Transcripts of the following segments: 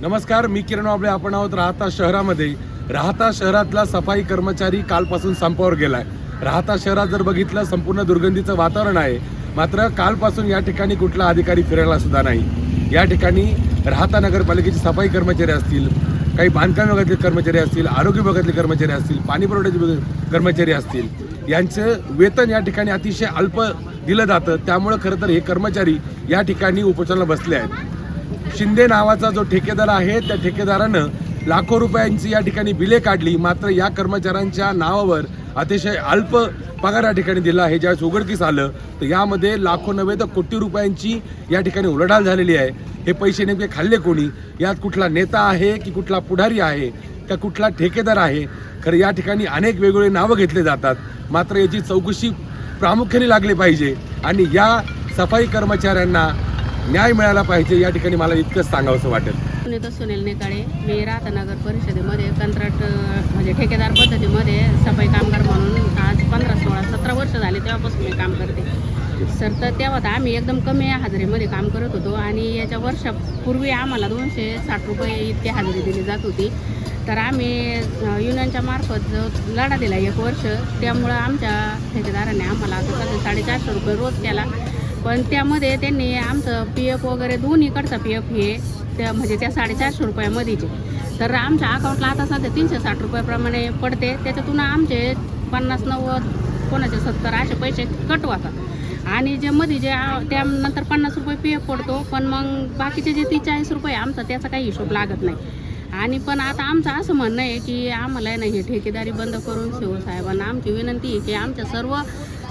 नमस्कार मी किरण वाबळे. आपण आहोत राहता शहरामध्ये. राहता शहरातला सफाई कर्मचारी कालपासून संपावर गेलाय. राहता शहरात जर बघितलं संपूर्ण दुर्गंधीचं वातावरण आहे. मात्र कालपासून या ठिकाणी कुठला अधिकारी फिरायला सुद्धा नाही. या ठिकाणी राहता नगरपालिकेचे सफाई कर्मचारी असतील काही बांधकाम विभागातले कर्मचारी असतील आरोग्य विभागातले कर्मचारी असतील पाणी पुरवठ्याचे कर्मचारी असतील यांचं वेतन या ठिकाणी अतिशय अल्प दिलं जातं. त्यामुळं खरं तर हे कर्मचारी या ठिकाणी उपोषणाला बसले आहेत. शिंदे नावाचा जो ठेकेदार आहे त्या ठेकेदारानं लाखो रुपयांची या ठिकाणी बिले काढली. मात्र या कर्मचाऱ्यांच्या नावावर अतिशय अल्प पगार या ठिकाणी दिला आहे. ज्यावेळेस उघडकीस आलं तर यामध्ये लाखो नव्हे तर कोटी रुपयांची या ठिकाणी उलडाल झालेली आहे. हे पैसे नेमके खाल्ले कोणी? यात कुठला नेता आहे की कुठला पुढारी आहे? का कुठला ठेकेदार आहे? खरं या ठिकाणी अनेक वेगवेगळे नावं घेतले जातात. मात्र याची चौकशी प्रामुख्याने लागली पाहिजे. आणि या सफाई कर्मचाऱ्यांना न्याय मिळाला पाहिजे या ठिकाणी मला इतकंच सांगावंसं वाटेल. सुनीता सुनील नेकाळे मी रातनगर परिषदेमध्ये कंत्राट म्हणजे ठेकेदार पद्धतीमध्ये सफाई कामगार म्हणून आज पंधरा सोळा सतरा वर्ष झाले तेव्हापासून मी काम करते. सर तर तेव्हा तर आम्ही एकदम कमी हजेरीमध्ये काम करत होतो आणि याच्या वर्षापूर्वी आम्हाला दोनशे साठ रुपये इतकी हजेरी दिली जात होती. तर आम्ही युनियनच्या मार्फत जो लढा दिला एक वर्ष त्यामुळं आमच्या ठेकेदाराने आम्हाला आता साडेचारशे रुपये रोज केला. पण त्यामध्ये त्यांनी आमचं पी एफ वगैरे दोन्हीकडचा पी एफ हे त्या म्हणजे त्या साडेचारशे रुपयामध्येचे तर आमच्या अकाउंटला आता सध्या तीनशे साठ रुपयाप्रमाणे पडते. त्याच्यातून आमचे पन्नास नव्वद कोणाचे सत्तर असे पैसे कट होतात. आणि जे मध्ये जे त्यानंतर पन्नास रुपये पी एफ पडतो. पण मग बाकीचे जे ती चाळीस रुपये आमचा त्याचा काही हिशोब लागत नाही. आणि पण आता आमचं असं म्हणणं आहे की आम्हाला आहे ना हे ठेकेदारी बंद करून शिवसाहेबांना आमची विनंती आहे की आमच्या सर्व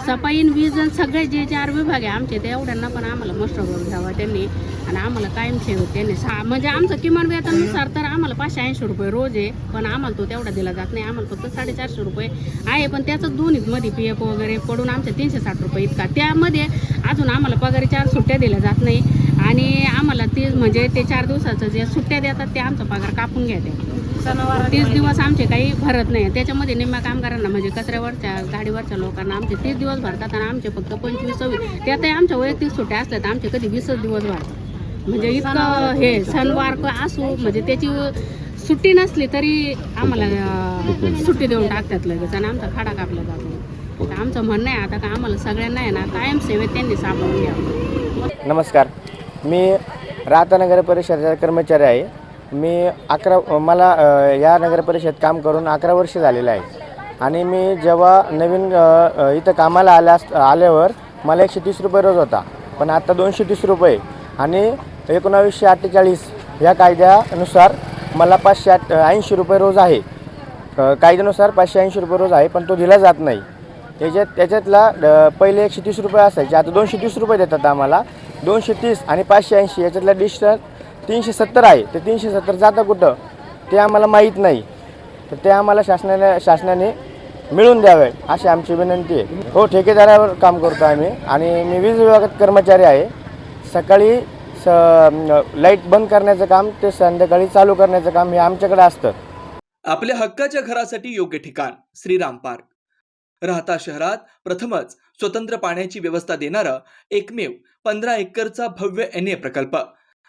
सफाईन वीज आणि सगळे जे चार विभाग आहे आमचे ते एवढ्यांना पण आम्हाला मस्ट करून घ्यावा त्यांनी. आणि आम्हाला कायम ठेवत त्यांनी सहा म्हणजे आमचं किमान वेतनानुसार तर आम्हाला पाचशे ऐंशी रुपये रोज आहे पण आम्हाला तो तेवढा दिला जात नाही. आम्हाला फक्त साडेचारशे रुपये आहे पण त्याचं दोन्हीमध्ये पी एफ वगैरे पडून आमच्या तीनशे साठ रुपये इतका. त्यामध्ये अजून आम्हाला पगारी चार सुट्ट्या दिल्या जात नाही. आणि आम्हाला ते म्हणजे ते चार दिवसाचं जे सुट्ट्या देतात ते आमचा पगार कापून तीस दिवस आमचे काही भरत नाही. त्याच्यामध्ये निम्म्या कामगारांना म्हणजे कचऱ्यावरच्या गाडीवरच्या लोकांना आमचे तीस दिवस भरतात आणि आमचे फक्त पंचवीस सव्वीस. त्यातही आमच्या वैयक्तिक सुट्ट्या असल्या तर आमचे कधी वीसच दिवस भरतात. म्हणजे इतकं हे सणवार असू म्हणजे त्याची सुट्टी नसली तरी आम्हाला सुट्टी देऊन टाकतात लगेच आणि आमचा खाडा कापला जातो. आमचं म्हणणं आहे आता का आम्हाला सगळ्यांना आहे ना कायम सेवेत त्यांनी सापडून घ्यावं. नमस्कार. मी राहता नगर परिषदेचा कर्मचारी आहे. मी अकरा मला या नगरपरिषदेत काम करून अकरा वर्ष झालेलं आहे. आणि मी जेव्हा नवीन इथं कामाला आल्यास आल्यावर मला एकशे तीस रुपये रोज होता. पण आत्ता दोनशे तीस रुपये. आणि एकोणावीसशे अठ्ठेचाळीस या कायद्यानुसार मला पाचशे आठ ऐंशी रुपये रोज आहे. कायद्यानुसार पाचशे ऐंशी रुपये रोज आहे पण तो दिला जात नाही. त्याच्यात त्याच्यातला पहिले एकशे तीस रुपये असायचे. आता दोनशे तीस रुपये देतात आम्हाला. दोनशे तीस आणि पाचशे ऐंशी याच्यातला डिस्टन्स तीनशे सत्तर आहे. ते तीनशे सत्तर जातं कुठं? ते आम्हाला माहीत नाही. तर ते आम्हाला शासनाने शासनाने मिळून द्यावे अशी आमची विनंती आहे. हो ठेकेदारावर काम करतो आम्ही. आणि मी वीज विभागात कर्मचारी आहे. सकाळी स लाइट बंद करण्याचं काम ते संध्याकाळी चालू करण्याचं काम हे आमच्याकडे असतं. आपल्या हक्काच्या घरासाठी योग्य ठिकाण श्रीराम पार्क. राहता शहरात प्रथमच स्वतंत्र पाण्याची व्यवस्था देणारं एकमेव पंधरा एकरचा भव्य एन ए प्रकल्प.